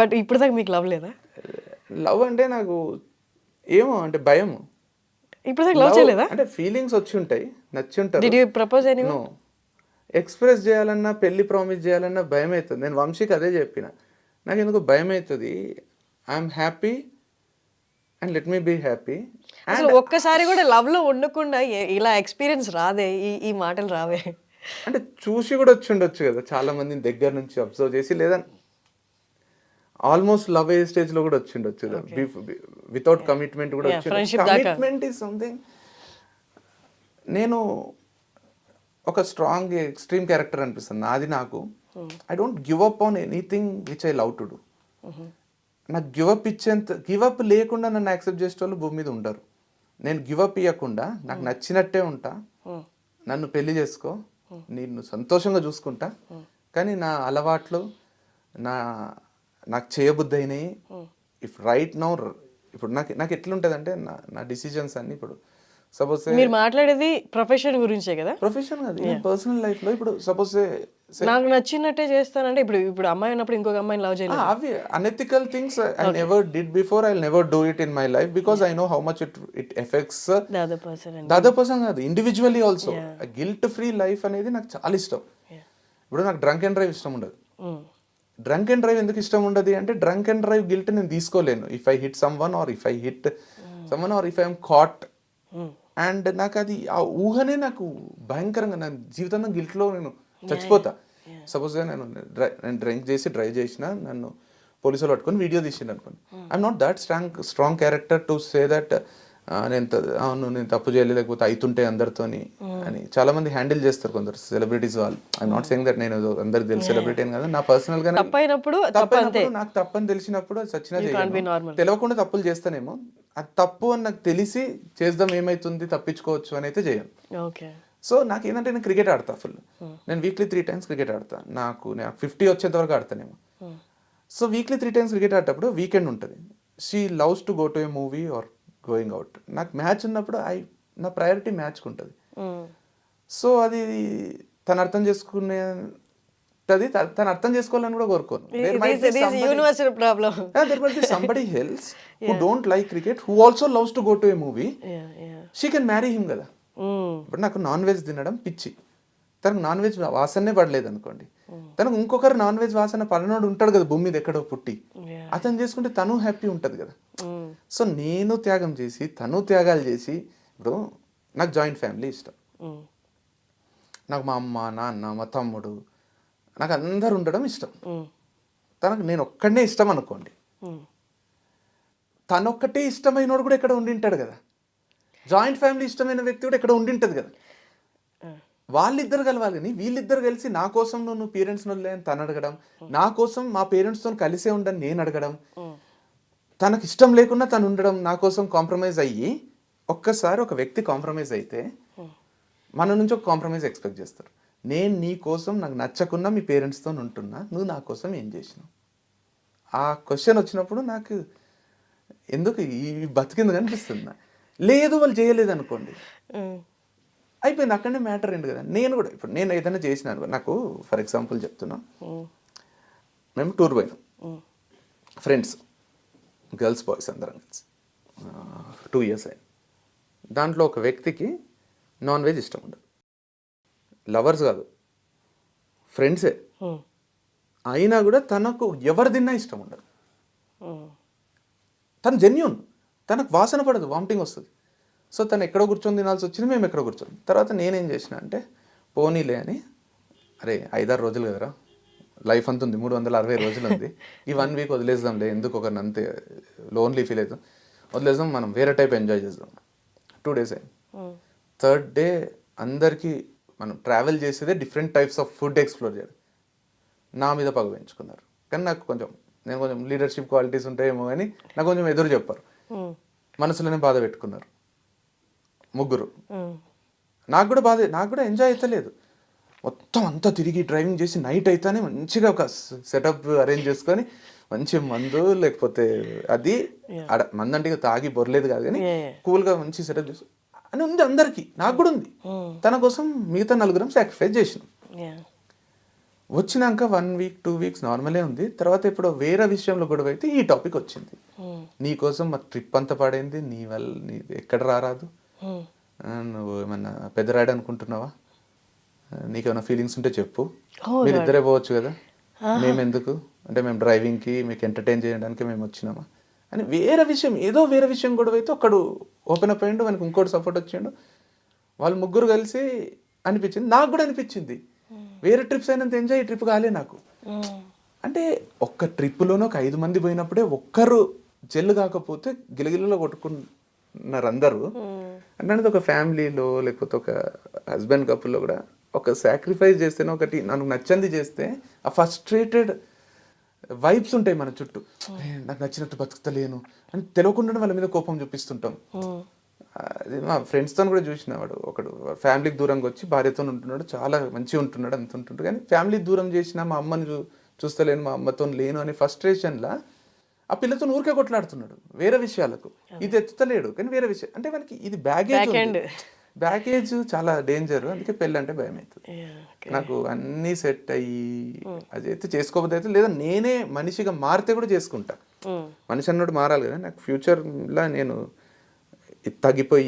But ఇప్పుడు దాకా మీకు లవ్ లేదా? లవ్ అంటే నాకు ఏమో అంటే భయం ఇప్పుడు దాకా లవ్ చేయలేదా? అంటే ఫీలింగ్స్ వచ్చి ఉంటాయి నచ్చి ఉంటారు did you propose any no express చేయాలన్నా పెళ్ళి ప్రామిస్ చేయాలన్నా భయం అవుతుంది నేను వంశీకి అదే చెప్పిన. నాకు ఎందుకు భయం అవుతుంది I'm happy and let me be happy అసలు ఒక్కసారి కూడా లవ్లో ఉండకుండా ఇలా ఎక్స్పీరియన్స్ రాదే ఈ ఈ మాటలు రావే. అంటే చూసి కూడా వచ్చి ఉండొచ్చు కదా చాలా మందిని దగ్గర నుంచి అబ్జర్వ్ చేసి లేదా ఆల్మోస్ట్ లవ్ ఏ స్టేజ్లో కూడా వచ్చి ఉండొచ్చు కదా వితౌట్ కమిట్మెంట్ కూడా Yeah, వచ్చి friendship దాకా. కమిట్మెంట్ ఈస్ సంథింగ్ నేను ఒక స్ట్రాంగ్ ఎక్స్ట్రీమ్ క్యారెక్టర్ అనిపిస్తుంది. నాది నాకు. I don't give up on anything which I love to do నాకు గివ్ అప్ ఇచ్చేంత గివ్ అప్ లేకుండా నన్ను యాక్సెప్ట్ చేసే వాళ్ళు భూమి మీద ఉండరు. నేను గివ్ అప్ ఇవ్వకుండా నాకు నచ్చినట్టే ఉంటా. నన్ను పెళ్ళి చేసుకో. నేను సంతోషంగా చూసుకుంటా. కానీ నా అలవాట్లు నా నాకు చేయబుద్ధి అయినాయి ఇఫ్ రైట్ నౌ ఇప్పుడు నాకు నాకు ఎట్లుంటుంది అంటే నా నా డిసిజన్స్ అన్ని ఇప్పుడు సపోజ్ మీరు మాట్లాడేది ప్రొఫెషన్ గురించే కదా? ప్రొఫెషన్ కాదు పర్సనల్ లైఫ్లో ఇప్పుడు సపోజ్ నాకు నచ్చినట్టే చేస్తానంటే ఇప్పుడు ఇప్పుడు అమ్మాయి ఉన్నప్పుడు ఇంకొక అమ్మాయిని లవ్ చేయలేదు అవి unethical things I never did before I never do it in my life because I know how much it it affects the other person కాదు individually also guilt free life అనేది నాకు చాలా ఇష్టం. ఇప్పుడు నాకు డ్రంక్ అండ్ డ్రైవ్ ఇష్టం ఉండదు. Drunk and drive ఎందుకు ఇష్టం ఉండదు? అంటే డ్రంక్ అండ్ డ్రైవ్ గిల్ట్ నేను తీసుకోలేను. If I hit someone or if I hit someone or if I'm caught and నాకు అది ఆ ఊహనే నాకు భయంకరంగా నా జీవితంలో గిల్ట్లో నేను చచ్చిపోతా. సపోజ్ నేను నేను డ్రింక్ చేసి డ్రైవ్ చేసిన నన్ను పోలీసులు పట్టుకొని వీడియో తీసిండు అనుకోండి. I'm not that strong strong character to say that నేను అవును నేను తప్పు చేయలేదు లేకపోతే అవుతుంటే అందరితోని అని చాలా మంది హ్యాండిల్ చేస్తారు కొందరు సెలబ్రిటీస్ వాళ్ళు. ఐఎమ్ నాట్ సెయింగ్ దట్ నేను అందరికి తెలిసి సెలబ్రిటీ అని కదా నా పర్సనల్గా తప్పైనప్పుడు నాకు తప్పని తెలిసినప్పుడు normal. తెలియకుండా తప్పులు చేస్తానేమో అది తప్పు అని నాకు తెలిసి చేద్దాం ఏమైతుంది తప్పించుకోవచ్చు అని అయితే చేయను. ఓకే. సో నాకు ఏంటంటే నేను క్రికెట్ ఆడతా ఫుల్ నేను వీక్లీ త్రీ టైమ్స్ క్రికెట్ ఆడతా. నాకు నేను ఫిఫ్టీ వచ్చేంత వరకు ఆడతానేమో. So weekly three times cricket ఆడేటప్పుడు వీకెండ్ ఉంటుంది. She loves to go to a movie or going out నాకు మ్యాచ్ ఉన్నప్పుడు ఐ నా ప్రయారిటీ మ్యాచ్కి ఉంటుంది సో అది తను అర్థం చేసుకునేది త- తను అర్థం చేసుకోవాలని కూడా కోరుకోను. Somebody else who don't like cricket who also loves to go to a movie. She can marry him కదా. ఇప్పుడు నాకు నాన్ వెజ్ తినడం పిచ్చి. తనకు నాన్ వెజ్ వాసనే పడలేదు అనుకోండి. తనకు ఇంకొకరు నాన్ వెజ్ వాసన పడనోడు ఉంటాడు కదా భూమి మీద ఎక్కడో పుట్టి. అతను చేసుకుంటే తను హ్యాపీ ఉంటుంది కదా. సో నేను త్యాగం చేసి తను త్యాగాలు చేసి ఇప్పుడు నాకు జాయింట్ ఫ్యామిలీ ఇష్టం. నాకు మా అమ్మ నాన్న మా తమ్ముడు నాకు అందరు ఉండడం ఇష్టం. తనకు నేను ఒక్కడనే ఇష్టం అనుకోండి. తనొక్కటే ఇష్టమైనోడు కూడా ఇక్కడ ఉండింటాడు కదా. జాయింట్ ఫ్యామిలీ ఇష్టమైన వ్యక్తి కూడా ఇక్కడ ఉండింటది కదా. వాళ్ళిద్దరు కలవాలి. కానీ వీళ్ళిద్దరు కలిసి నా కోసం నువ్వు పేరెంట్స్ అని తను అడగడం నా కోసం మా పేరెంట్స్తో కలిసే ఉండని నేను అడగడం తనకు ఇష్టం లేకుండా తను ఉండడం నా కోసం కాంప్రమైజ్ అయ్యి ఒక్కసారి ఒక వ్యక్తి కాంప్రమైజ్ అయితే మన నుంచి ఒక కాంప్రమైజ్ ఎక్స్పెక్ట్ చేస్తారు. నేను నీ కోసం నాకు నచ్చకున్నా మీ పేరెంట్స్తో ఉంటున్నా నువ్వు నా కోసం ఏం చేసినావు? ఆ క్వశ్చన్ వచ్చినప్పుడు నాకు ఎందుకు ఈ బతికింది కనిపిస్తుంది? నాకు. లేదు వాళ్ళు చేయలేదు అనుకోండి అయిపోయింది అక్కడనే మ్యాటర్ ఏంటి కదా. నేను కూడా ఇప్పుడు నేను ఏదైనా చేసిన అనుకో నాకు ఫర్ ఎగ్జాంపుల్ చెప్తున్నా. మేము టూర్ పోయినాం. ఫ్రెండ్స్. గర్ల్స్ బాయ్స్ అందరం కలిసి టూ ఇయర్స్ అయింది. దాంట్లో ఒక వ్యక్తికి నాన్ వెజ్ ఇష్టం ఉండదు. లవర్స్ కాదు ఫ్రెండ్సే. అయినా కూడా తనకు ఎవరు తిన్నా ఇష్టం ఉండదు. తను జెన్యున్ తనకు వాసన పడదు వామిటింగ్ వస్తుంది. సో తను ఎక్కడో కూర్చొని తినాల్సి వచ్చింది మేము ఎక్కడో కూర్చొని. తర్వాత నేనేం చేసిన అంటే పోనీలే అని అరే ఐదారు రోజులు కదరా లైఫ్ అంత ఉంది. మూడు వందల అరవై రోజులు ఉంది. ఈ వన్ వీక్ వదిలేద్దాంలే. ఎందుకు ఒకరిని అంతే లోన్లీ ఫీల్ అవుతాం. వదిలేద్దాం. మనం వేరే టైప్ ఎంజాయ్ చేద్దాం. టూ డేస్ అయింది. థర్డ్ డే అందరికీ మనం ట్రావెల్ చేసేదే different types of food explore చేయడం నా మీద పగ పెంచుకున్నారు. కానీ నాకు కొంచెం నేను కొంచెం లీడర్షిప్ క్వాలిటీస్ ఉంటాయేమో కానీ నాకు కొంచెం ఎదురు చెప్పారు. మనసులోనే బాధ పెట్టుకున్నారు. ముగ్గురు. నాకు కూడా బాధ నాకు కూడా ఎంజాయ్ అవుతలేదు మొత్తం అంతా తిరిగి డ్రైవింగ్ చేసి నైట్ అయితేనే మంచిగా ఒక సెటప్ అరేంజ్ చేసుకొని మంచి మందు లేకపోతే అది మందు అంటే తాగి బొరలేదు కాదు కానీ. కూల్గా మంచి సెటప్ చేసి అని ఉంది అందరికీ. నాకు కూడా ఉంది. తన కోసం మిగతా నలుగురం సాక్రిఫైస్ చేసినాం. వచ్చినాక వన్ వీక్ టూ వీక్స్ నార్మలే ఉంది. తర్వాత ఇప్పుడు వేరే విషయంలో గొడవ అయితే ఈ టాపిక్ వచ్చింది. నీ కోసం మా ట్రిప్ అంతా పడైంది. నీ వల్ల నీ ఎక్కడ రారాదు. ఆ, నువ్వు ఏమన్నా పెద్దరాడు అనుకుంటున్నావా? నీకేమైనా ఫీలింగ్స్ ఉంటే చెప్పు. మీరు ఇద్దరే పోవచ్చు కదా? మేము ఎందుకు అంటే మేము డ్రైవింగ్కి మీకు ఎంటర్టైన్ చేయడానికి మేము వచ్చినామా? అని వేరే విషయం ఏదో వేరే విషయం గొడవ అయితే ఒక్కడు ఓపెన్ అప్ అయ్యిండు మనకి ఇంకోటి సపోర్ట్ వచ్చిండు. వాళ్ళు ముగ్గురు కలిసి అనిపించింది. నాకు కూడా అనిపించింది. వేరే ట్రిప్స్ అయినంత ఎంజాయ్ ఈ ట్రిప్ కాలే నాకు. అంటే ఒక్క ట్రిప్పులోనే ఒక ఐదు మంది పోయినప్పుడే ఒక్కరు జెల్లు కాకపోతే గిలగిలలో కొట్టుకున్నారు అందరూ అంటే ఒక ఫ్యామిలీలో లేకపోతే ఒక హస్బెండ్ కపుల్లో కూడా ఒక సాక్రిఫైస్ చేస్తేనే ఒకటి నాకు నచ్చంది చేస్తే ఆ ఫస్ట్రేటెడ్ వైబ్స్ ఉంటాయి మన చుట్టూ. "ఏ, నాకు నచ్చినట్టు బతుకుతలేను అని తెలియకుండానే వాళ్ళ మీద కోపం చూపిస్తుంటాం. అది మా ఫ్రెండ్స్తో కూడా చూసిన వాడు ఒకడు ఫ్యామిలీకి దూరంగా వచ్చి భార్యతో ఉంటున్నాడు చాలా మంచిగా ఉంటున్నాడు అంత ఉంటుంటాడు కానీ ఫ్యామిలీ దూరం చేసిన మా అమ్మని చూ చూస్తలేను మా అమ్మతో లేను అని ఫ్రస్ట్రేషన్లా ఆ పిల్లతో ఊరికే కొట్లాడుతున్నాడు వేరే విషయాలకు. ఇది ఎత్తుతలేడు కానీ వేరే విషయం. అంటే మనకి ఇది బ్యాగేజ్ బ్యాగేజ్ చాలా డేంజర్ అందుకే పెళ్ళి అంటే భయం అవుతుంది నాకు అన్నీ సెట్ అయ్యి అది అయితే చేసుకోకపోతే అయితే లేదా నేనే మనిషిగా మారితే కూడా చేసుకుంటా. మనిషి అన్నోడు మారాలి కదా నాకు ఫ్యూచర్లో నేను తగ్గిపోయి